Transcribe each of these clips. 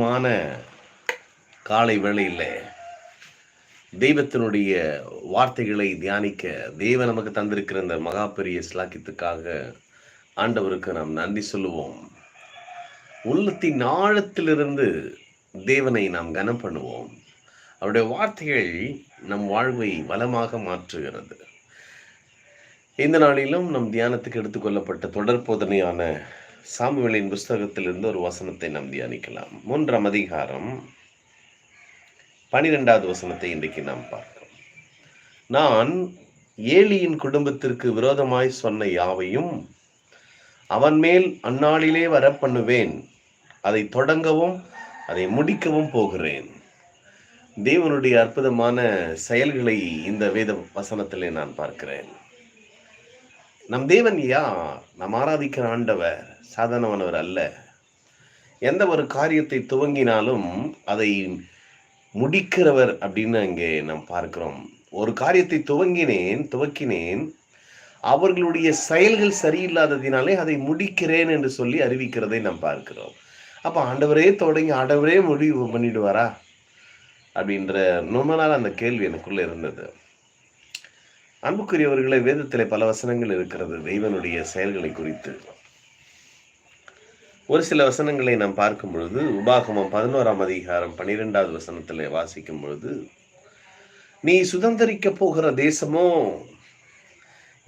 மான காலை வேளையில் தெய்வத்தினுடைய வார்த்தைகளை தியானிக்க தெய்வ நமக்கு தந்திருக்கிற இந்த மகா பெரிய சிலாக்கியத்துக்காக ஆண்டவருக்கு நாம் நன்றி சொல்லுவோம். உள்ளத்தின் ஆழத்திலிருந்து தேவனை நாம் கனம் பண்ணுவோம். அவருடைய வார்த்தைகள் நம் வாழ்வை வளமாக மாற்றுகிறது. இந்த நாளிலும் நம் தியானத்துக்கு எடுத்துக்கொள்ளப்பட்ட தொடர் போதனையான சாமுவேலின் புஸ்தகத்திலிருந்து ஒரு வசனத்தை நாம் தியானிக்கலாம். மூன்றாம் அதிகாரம் பனிரெண்டாவது வசனத்தை இன்றைக்கு நாம் பார்க்கிறோம். நான் ஏலியின் குடும்பத்திற்கு விரோதமாய் சொன்ன யாவையும் அவன் மேல் அந்நாளிலே வர பண்ணுவேன் அதை தொடங்கவும் அதை முடிக்கவும் போகிறேன். தேவனுடைய அற்புதமான செயல்களை இந்த வேத வசனத்திலே நான் பார்க்கிறேன். நம் தேவன் யார்? நாம் ஆராதிக்கிற ஆண்டவர் சாதாரணமானவர் அல்ல. எந்த ஒரு காரியத்தை துவங்கினாலும் அதை முடிக்கிறவர் அப்படின்னு அங்கே நாம் பார்க்கிறோம். ஒரு காரியத்தை துவங்கினேன் துவக்கினேன் அவர்களுடைய செயல்கள் சரியில்லாததினாலே அதை முடிக்கிறேன் என்று சொல்லி அறிவிக்கிறதை நாம் பார்க்கிறோம். அப்போ ஆண்டவரே தொடங்கி ஆண்டவரே முடிவு பண்ணிடுவாரா? அப்படின்ற ரொம்ப நாள் அந்த கேள்வி எனக்குள்ளே இருந்தது. அன்புக்குரியவர்களை வேதத்தில் பல வசனங்கள் இருக்கிறது. தெய்வனுடைய செயல்களை குறித்து. ஒரு சில வசனங்களை நாம் பார்க்கும் பொழுது உபாகமம் பதினோராம் அதிகாரம் பனிரெண்டாவது வசனத்தில் வாசிக்கும் பொழுது நீ சுதந்திரிக்க போகிற தேசமோ?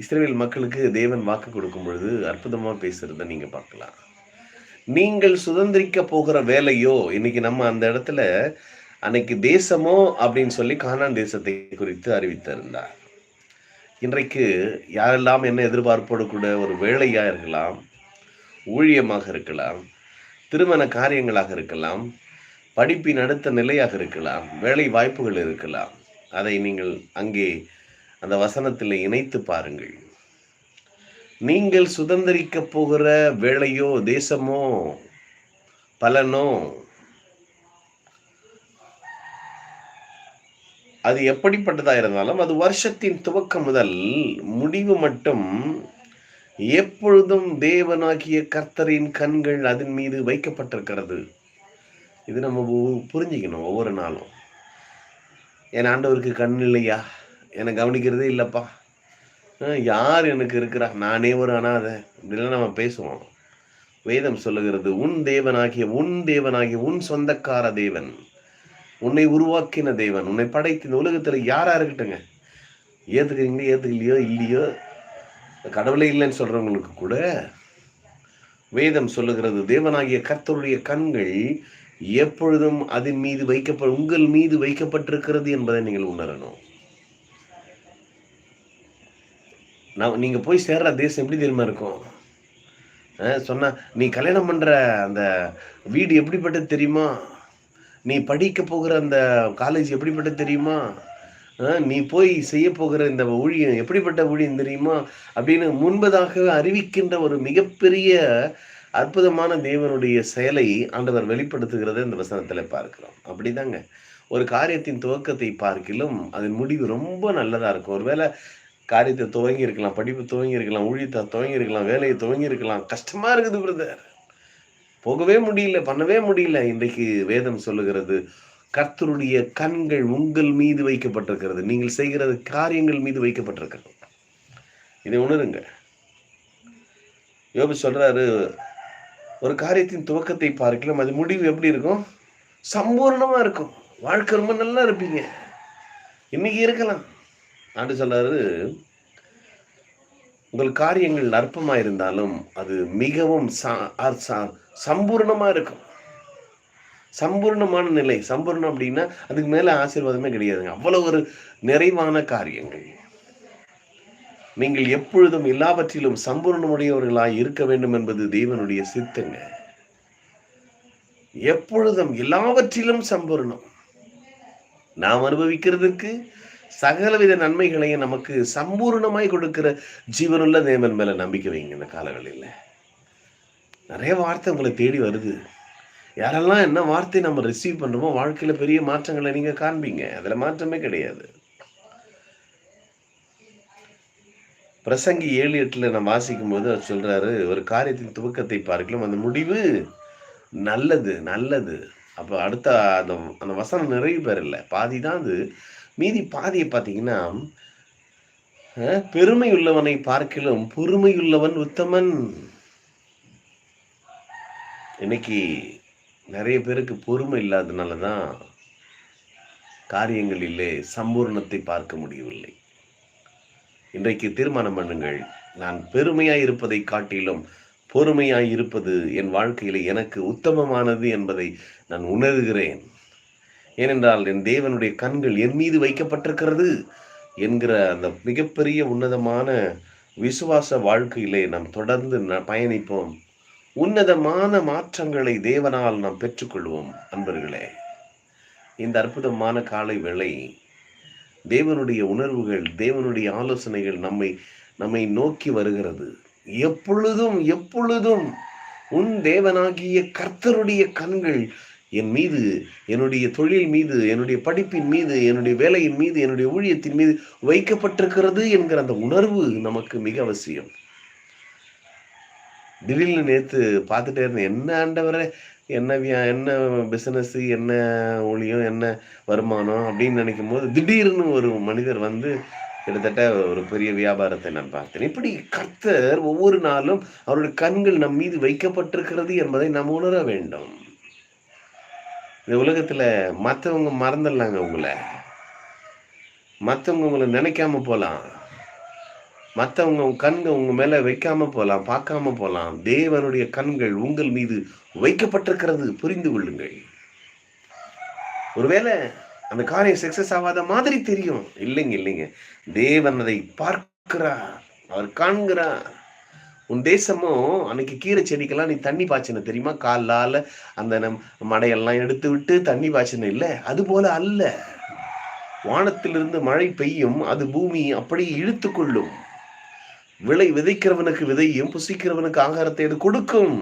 இஸ்ரேல் மக்களுக்கு தேவன் வாக்கு கொடுக்கும் பொழுது அற்புதமாக பேசுறத நீங்க பார்க்கலாம். நீங்கள் சுதந்திரிக்க போகிற வேலையோ? இன்னைக்கு நம்ம அந்த இடத்துல அன்னைக்கு தேசமோ அப்படின்னு சொல்லி கானான் தேசத்தை குறித்து அறிவித்திருந்தார். இன்றைக்கு யாரெல்லாம் என்ன எதிர்பார்ப்போடு கூட ஒரு வேலையாக இருக்கலாம் ஊழியமாக இருக்கலாம் திருமண காரியங்களாக இருக்கலாம் படிப்பின் அடுத்த நிலையாக இருக்கலாம் வேலை வாய்ப்புகள் இருக்கலாம் அதை நீங்கள் அங்கே அந்த வசனத்தில் இணைத்து பாருங்கள். நீங்கள் சுதந்திரிக்க போகிற வேலையோ தேசமோ பலனோ அது எப்படிப்பட்டதாக இருந்தாலும் அது வருஷத்தின் துவக்கம் முதல் முடிவு மட்டும் எப்பொழுதும் தேவனாகிய கர்த்தரின் கண்கள் அதன் மீது வைக்கப்பட்டிருக்கிறது. இது நம்ம பு- புரிஞ்சுக்கணும் ஒவ்வொரு நாளும். என் ஆண்டவருக்கு கண் இல்லையா? என்னை கவனிக்கிறதே இல்லைப்பா. யார் எனக்கு இருக்கிறா? நானே ஒரு அனாதை. இப்படிலாம் நம்ம பேசுவோம். வேதம் சொல்லுகிறது உன் தேவனாகிய உன் தேவனாகிய உன் சொந்தக்கார தேவன். உன்னை உருவாக்கின தேவன். உன்னை படைத்த இந்த உலகத்தில் யாராக இருக்கட்டுங்க ஏற்றுக்கிறீங்களோ ஏற்றுக்கலையோ இல்லையோ? கடவுளே இல்லைன்னு சொல்கிறவங்களுக்கு கூட வேதம் சொல்லுகிறது தேவனாகிய கர்த்தருடைய கண்கள் எப்பொழுதும் அதன் மீது வைக்கப்ப உங்கள் மீது வைக்கப்பட்டிருக்கிறது என்பதை நீங்கள் உணரணும். நான் நீங்கள் போய் சேர்ற தேசம் எப்படி தெரியுமா இருக்கும்? அஹ் சொன்னா நீ கல்யாணம் பண்ணுற அந்த வீடு எப்படிப்பட்டது தெரியுமா? நீ படிக்க போகிற அந்த காலேஜ் எப்படிப்பட்ட தெரியுமா? நீ போய் செய்ய போகிற இந்த ஊழியம் எப்படிப்பட்ட ஊழியம் தெரியுமா? அப்படின்னு முன்பதாக அறிவிக்கின்ற ஒரு மிகப்பெரிய அற்புதமான தேவனுடைய செயலை ஆண்டவர் வெளிப்படுத்துகிறத இந்த வசனத்தில் பார்க்கிறோம். அப்படிதாங்க. ஒரு காரியத்தின் துவக்கத்தை பார்க்கிலும் அதன் முடிவு ரொம்ப நல்லதாக இருக்கும். ஒருவேளை காரியத்தை துவங்கி இருக்கலாம் படிப்பு துவங்கி இருக்கலாம் ஊழியத்தை துவங்கி இருக்கலாம் வேலையை துவங்கி இருக்கலாம் கஷ்டமாக இருக்குது பிரதர் போகவே முடியல பண்ணவே முடியல. இன்றைக்கு வேதம் சொல்லுகிறது கர்த்தருடைய கண்கள் உங்கள் மீது வைக்கப்பட்டிருக்கிறது. நீங்கள் செய்கிறது காரியங்கள் மீது வைக்கப்பட்டிருக்கிறது. இதை உணருங்க. யோபு சொல்றாரு ஒரு காரியத்தின் துவக்கத்தை பார்க்கலாம். அது முடிவு எப்படி இருக்கும்? சம்பூர்ணமா இருக்கும். வாழ்க்கை ரொம்ப நல்லா இருப்பீங்க. இன்னைக்கு இருக்கலாம். ஆண்டு சொல்றாரு உங்கள் காரியங்கள் அற்பமாக இருந்தாலும் அது மிகவும் சம்பூர்ணமாக அ- இருக்கும் சம்பூர்ணமான நிலை. சம்பூர்ணம் அப்படின்னா அதுக்கு மேலே ஆசீர்வாதமே கிடையாதுங்க. அவ்வளோ ஒரு நிறைவான காரியங்கள். நீங்கள் எப்பொழுதும் எல்லாவற்றிலும் சம்பூர்ணமுடையவர்களாய் இருக்க வேண்டும் என்பது தேவனுடைய சித்தங்க. எப்பொழுதும் எல்லாவற்றிலும் சம்பூர்ணம். நாம் அனுபவிக்கிறதுக்கு சகலவித நன்மைகளையும் நமக்கு சம்பூர்ணமாய் கொடுக்கிற ஜீவனுள்ள தேவன் மேல நம்பிக்கை வைங்க இந்த காலங்களில். நிறைய வார்த்தை உங்களை தேடி வருது. யாரெல்லாம் என்ன வார்த்தை நம்ம ரிசீவ் பண்றோமோ வாழ்க்கையில பெரிய மாற்றங்களை நீங்க காண்பீங்க. அதுல மாற்றமே கிடையாது. பிரசங்கி ஏழு எட்டுல நம்ம வாசிக்கும் போது அவர் சொல்றாரு ஒரு காரியத்தின் துவக்கத்தை பார்க்கலாம் அந்த முடிவு நல்லது நல்லது. அப்போ அடுத்த அந்த அந்த வசனம் நிறைவு பெறல பாதி தான் அது. மீதி பாதியை பார்த்தீங்கன்னா பெருமையுள்ளவனை பெருமை உள்ளவனை பார்க்கிலும் பொறுமையுள்ளவன் உத்தமன். இன்னைக்கு நிறைய பேருக்கு பொறுமை இல்லாதனால தான் காரியங்களிலே சம்பூர்ணத்தை பார்க்க முடியவில்லை. இன்றைக்கு தீர்மானம் பண்ணுங்கள் நான் பெருமையாய் இருப்பதை காட்டிலும் பொறுமையாய் இருப்பது என் வாழ்க்கையிலே எனக்கு உத்தமமானது என்பதை நான் உணர்கிறேன். ஏனென்றால் என் தேவனுடைய கண்கள் என் மீது வைக்கப்பட்டிருக்கிறது என்கிற அந்த மிகப்பெரிய உன்னதமான விசுவாச வாழ்க்கையிலே நாம் தொடர்ந்து ந- பயணிப்போம். உன்னதமான மாற்றங்களை தேவனால் நாம் பெற்றுக்கொள்வோம் அன்பர்களே. இந்த அற்புதமான காலை வேளை தேவனுடைய உணர்வுகள் தேவனுடைய ஆலோசனைகள் நம்மை நம்மை நோக்கி வருகிறது. எப்பொழுதும் எப்பொழுதும் உன் தேவனாகிய கர்த்தருடைய கண்கள் என் மீது என்னுடைய தொழில் மீது என்னுடைய படிப்பின் மீது என்னுடைய வேலையின் மீது என்னுடைய ஊழியத்தின் மீது வைக்கப்பட்டிருக்கிறது என்கிற அந்த உணர்வு நமக்கு மிக அவசியம். திடீர்னு நேற்று பார்த்துட்டே இருந்தேன் என்ன ஆண்டவரை என்ன வியா என்ன பிஸ்னஸ்ஸு என்ன ஊழியம் என்ன வருமானம் அப்படின்னு நினைக்கும் போது திடீர்னு ஒரு மனிதர் வந்து கிட்டத்தட்ட ஒரு பெரிய வியாபாரத்தை நான் பார்த்தேன். இப்படி கர்த்தர் ஒவ்வொரு நாளும் அவருடைய கண்கள் நம் மீது வைக்கப்பட்டிருக்கிறது என்பதை நாம் உணர வேண்டும். இந்த உலகத்தில் மற்றவங்க மறந்துடலாங்க உங்களை. மற்றவங்க உங்களை நினைக்காம போகலாம் மற்றவங்க உங்க கண்கள் உங்க மேலே வைக்காம போகலாம் பார்க்காம போகலாம் தேவனுடைய கண்கள் உங்கள் மீது வைக்கப்பட்டிருக்கிறது. புரிந்து கொள்ளுங்கள். ஒருவேளை அந்த காரியம் சக்சஸ் ஆகாத மாதிரி தெரியும். இல்லைங்க இல்லைங்க. தேவன் அதை பார்க்கிறார். அவர் காண்கிறார். உன் தேசமும் அன்னைக்கு கீரை செடிக்கெல்லாம் நீ தண்ணி பாய்ச்சின தெரியுமா? காலால அந்த நம் மடையெல்லாம் எடுத்து விட்டு தண்ணி பாய்ச்சின இல்லை? அது போல அல்ல. வானத்திலிருந்து மழை பெய்யும் அது பூமி அப்படியே இழுத்து கொள்ளும் விளை விதைக்கிறவனுக்கு விதையும் புசிக்கிறவனுக்கு ஆகாரத்தை அது கொடுக்கும்.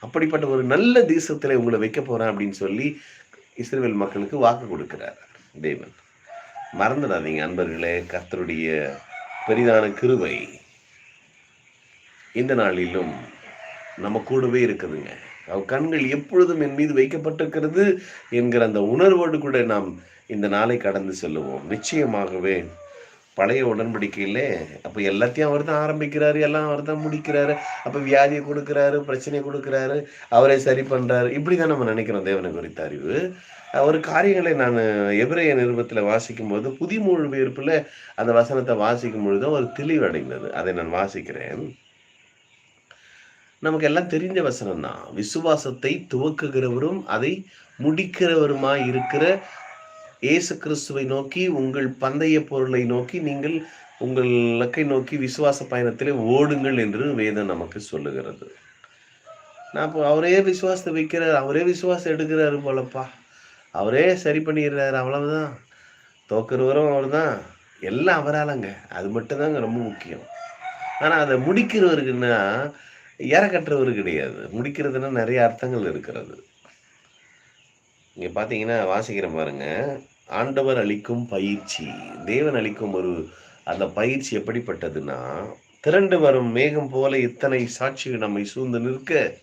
அப்படிப்பட்ட ஒரு நல்ல தேசத்தில் உங்களை வைக்க போறேன் அப்படின்னு சொல்லி இஸ்ரேல் மக்களுக்கு வாக்கு கொடுக்கிறார் தேவன். மறந்துடாதீங்க அன்பர்களே கர்த்தருடைய பெரிதான கிருவை இந்த நாளிலும் நம்ம கூடவே இருக்குதுங்க. அவ் கண்கள் எப்பொழுதும் என் மீது வைக்கப்பட்டிருக்கிறது என்கிற அந்த உணர்வோடு கூட நாம் இந்த நாளை கடந்து செல்லுவோம். நிச்சயமாகவே பழைய உடன்படிக்கையிலே அப்போ எல்லாத்தையும் அவர் தான் ஆரம்பிக்கிறாரு எல்லாம் அவர் தான் முடிக்கிறாரு. அப்போ வியாதியை கொடுக்குறாரு பிரச்சனையை கொடுக்குறாரு அவரை சரி பண்ணுறாரு இப்படி தான் நம்ம நினைக்கிறோம் தேவனை குறித்த அறிவு. ஒரு காரியங்களை நான் எபிரைய நிருபத்தில் வாசிக்கும் போது புதிய மொழிபெயர்ப்பில் அந்த வசனத்தை வாசிக்கும் பொழுது ஒரு தெளிவடைந்தது அதை நான் வாசிக்கிறேன். நமக்கு எல்லாம் தெரிஞ்ச வசனம் தான் விசுவாசத்தை துவக்குகிறவரும் அதை முடிக்கிறவருமாய் இருக்கிற இயேசு கிறிஸ்துவை நோக்கி உங்கள் பந்தய பொருளை நோக்கி நீங்கள் உங்கள் இலக்கை நோக்கி விசுவாச பயணத்திலே ஓடுங்கள் என்று வேதம் நமக்கு சொல்லுகிறது. நான் இப்போ அவரே விசுவாசத்தை வைக்கிறார் அவரே விசுவாசம் எடுக்கிறாரு போலப்பா. அவரே சரி பண்ணிடுறாரு அவ்வளவுதான். தோக்குறவரும் அவர் தான் எல்லாம் அவராலங்க. அது மட்டும்தாங்க ரொம்ப முக்கியம். ஆனால் அதை முடிக்கிறவருக்குன்னா ஏற கட்டுறவர் கிடையாது. முடிக்கிறதுனா நிறைய அர்த்தங்கள் இருக்கிறது. இங்கே பார்த்தீங்கன்னா வாசிக்கிற பாருங்க. ஆண்டவர் அளிக்கும் பயிற்சி. தேவன் அளிக்கும் ஒரு அந்த பயிற்சி எப்படிப்பட்டதுன்னா திரண்டு வரும் மேகம் போல இத்தனை சாட்சிகள் நம்மை சூழ்ந்து நிற்க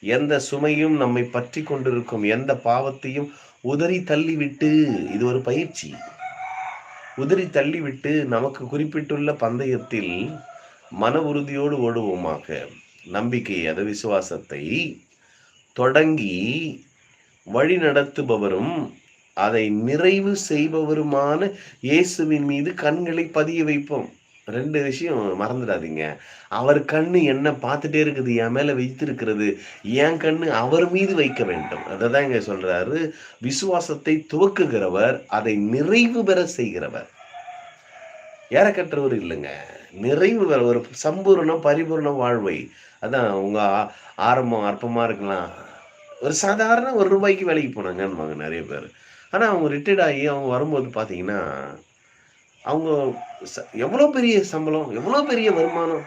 எந்த சுமையும் நம்மை பற்றி கொண்டிருக்கும் எந்த பாவத்தையும் உதறி தள்ளிவிட்டு இது ஒரு பயிற்சி. உதறி தள்ளிவிட்டு நமக்கு குறிப்பிட்டுள்ள பந்தயத்தில் மன உறுதியோடு ஓடுவோமாக. நம்பிக்கை அது விசுவாசத்தை தொடங்கி வழி நடத்துபவரும் அதை நிறைவு செய்பவருமான இயேசுவின் மீது கண்களை பதிய வைப்போம். ரெண்டு விஷயம் மறந்துடாதீங்க. அவர் கண்ணு என்ன பார்த்துட்டே இருக்குது என் மேல வைத்திருக்கிறது என் கண்ணு அவர் மீது வைக்க வேண்டும். அதை தான் இங்க சொல்றாரு. விசுவாசத்தை துவக்குகிறவர் அதை நிறைவு பெற செய்கிறவர். ஏறக்கற்றவர் இல்லைங்க. நிறைவு பெற ஒரு சம்பூர்ண பரிபூர்ண வாழ்வை அதான் உங்கள் ஆரம்பம் அற்பமாக இருக்கலாம். ஒரு சாதாரண ஒரு ரூபாய்க்கு வேலைக்கு போனாங்கன்னு நிறைய பேர். ஆனால் அவங்க ரிட்டையர்ட் ஆகி அவங்க வரும்போது பார்த்தீங்கன்னா அவங்க ச- எவ்வளோ பெரிய சம்பளம் எவ்வளோ பெரிய வருமானம்?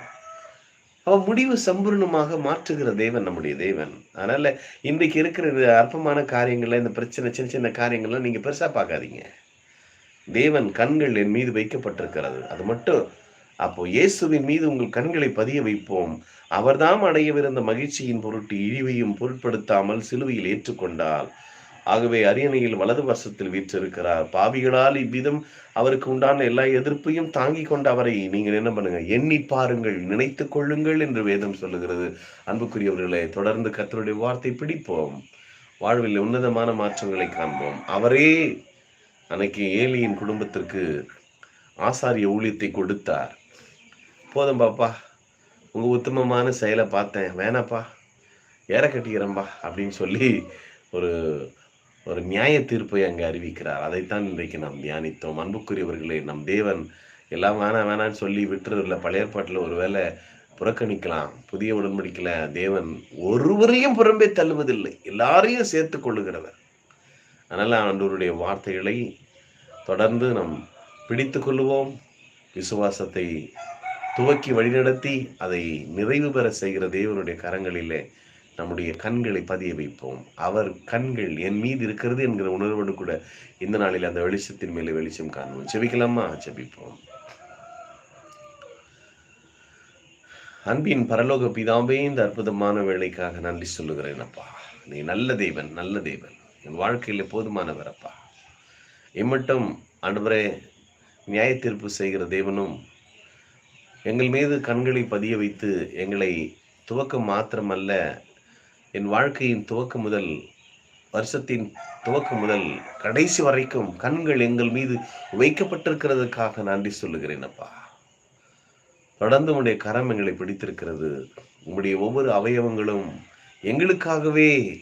அவன் முடிவு சம்பூர்ணமாக மாற்றுகிற தேவன் நம்முடைய தேவன். அதனால் இன்றைக்கு இருக்கிற இந்த அற்பமான காரியங்களில் இந்த பிரச்சனை சின்ன சின்ன காரியங்கள்லாம் நீங்கள் பெருசாக பார்க்காதீங்க. தேவன் கண்கள் என் மீது வைக்கப்பட்டிருக்கிறது. அது மட்டும் அப்போ இயேசுவின் மீது உங்கள் கண்களை பதிய வைப்போம். அவர்தாம் அடையவிருந்த மகிழ்ச்சியின் பொருட்டு இழிவையும் பொருட்படுத்தாமல் சிலுவையில் ஏற்றுக்கொண்டால் ஆகவே அரியணையில் வலது வசத்தில் வீற்றிருக்கிறார். பாவிகளால் இவ்விதம் அவருக்கு உண்டான எல்லா எதிர்ப்பையும் தாங்கி கொண்டு அவரை நீங்கள் என்ன பண்ணுங்க? எண்ணி பாருங்கள் நினைத்து கொள்ளுங்கள் என்று வேதம் சொல்லுகிறது. அன்புக்குரியவர்களே தொடர்ந்து கத்தருடைய வார்த்தை பிடிப்போம். வாழ்வில் உன்னதமான மாற்றங்களை காண்போம். அவரே அன்னைக்கு ஏலியின் குடும்பத்திற்கு ஆசாரிய ஊழியத்தை கொடுத்தார். போதும் பாப்பா. உங்கள் உத்தமமான செயலை பார்த்தேன். வேணாப்பா. ஏற கட்டிக்கிறேன்பா அப்படின்னு சொல்லி ஒரு ஒரு நியாய தீர்ப்பை அங்கே அறிவிக்கிறார். அதைத்தான் இன்றைக்கு நாம் தியானித்தோம். அன்புக்குரியவர்களே நம் தேவன் எல்லாம் வேணாம் வேணான்னு சொல்லி விட்டுறதில்ல பழைய ஏற்பாட்டில் ஒருவேளை புறக்கணிக்கலாம். புதிய உடன்படிக்கல தேவன் ஒருவரையும் புறம்பே தள்ளுவதில்லை. எல்லாரையும் சேர்த்து கொள்ளுகிறவர். அதனால் ஆண்டவருடைய வார்த்தைகளை தொடர்ந்து நாம் பிடித்து கொள்ளுவோம். விசுவாசத்தை துவக்கி வழிநடத்தி அதை நிறைவு பெற செய்கிற தேவனுடைய கரங்களிலே நம்முடைய கண்களை பதிய வைப்போம். அவர் கண்கள் என் மீது இருக்கிறது என்கிற உணர்வோடு கூட இந்த நாளில் அந்த வெளிச்சத்தின் மேலே வெளிச்சம் காணுவோம் செபிக்கலாமா செபிப்போம் அன்பின் பரலோக பிதாவே இந்த அற்புதமான வேலைக்காக நன்றி சொல்லுகிறேன் அப்பா. நீ நல்ல தேவன் நல்ல தேவன். என் வாழ்க்கையில் போதுமானவர் அப்பா. இம்மட்டும் ஆண்டவரே நியாய தீர்ப்பு செய்கிற தேவனும் எங்கள் மீது கண்களை பதிய வைத்து எங்களை துவக்கம் மாத்திரமல்ல என் வாழ்க்கையின் துவக்கம் முதல் வருஷத்தின் துவக்கம் முதல் கடைசி வரைக்கும் கண்கள் எங்கள் மீது வைக்கப்பட்டிருக்கிறதுக்காக நன்றி சொல்லுகிறேன் அப்பா. தொடர்ந்து உடைய கரம் எங்களை பிடித்திருக்கிறது. உங்களுடைய ஒவ்வொரு அவயவங்களும் எங்களுக்காகவே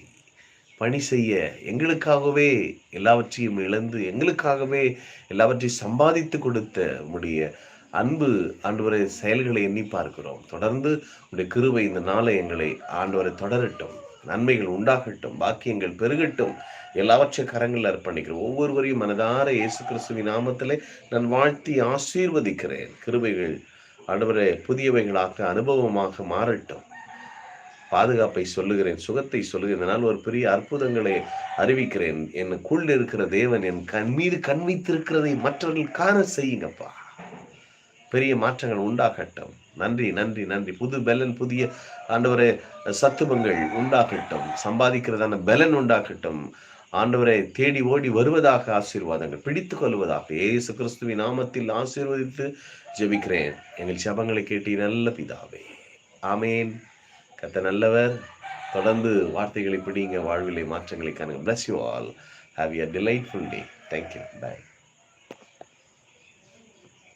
பணி செய்ய எங்களுக்காகவே எல்லாவற்றையும் இழந்து எங்களுக்காகவே எல்லாவற்றையும் சம்பாதித்து கொடுத்த உடைய அன்பு ஆண்டவரை செயல்களை எண்ணி பார்க்கிறோம். தொடர்ந்து உடைய கிருவை இந்த நாளை எங்களை ஆண்டவரை தொடரட்டும். நன்மைகள் உண்டாகட்டும். பாக்கியங்கள் பெருகட்டும். எல்லாவற்றை கரங்கள் அர்ப்பணிக்கிறோம். ஒவ்வொருவரையும் மனதார இயேசு கிறிஸ்துவின் நாமத்திலே நான் வாழ்த்தி ஆசீர்வதிக்கிறேன். கிருபைகள் ஆண்டவரை புதியவைகளாக அனுபவமாக மாறட்டும். பாதுகாப்பை சொல்லுகிறேன் சுகத்தை சொல்லுகிறேன். ஒரு பெரிய அற்புதங்களை அறிவிக்கிறேன். எனக்குள் இருக்கிற தேவன் என் கண் மீது கண் வைத்திருக்கிறதை மற்றவர்கள் காண செய்யுங்கப்பா. பெரிய மாற்றங்கள் உண்டாகட்டும். நன்றி நன்றி நன்றி. புது பெலன் புதிய ஆண்டவரே சத்துவங்கள் உண்டாகட்டும். சம்பாதிக்கிறதான பெலன் உண்டாகட்டும். ஆண்டவரை தேடி ஓடி வருவதாக ஆசீர்வாதங்கள் பிடித்து கொள்வதாக. ஏசு கிறிஸ்துவின் நாமத்தில் ஆசீர்வதித்து ஜெபிக்கிறேன். எங்கள் சபங்களை கேட்டி நல்ல பிதாவே. ஆமேன். கத்த நல்லவர். தொடர்ந்து வார்த்தைகளை பிடிங்க வாழ்விலை மாற்றங்களை காணுங்க bless you all have you delightful day thank you bye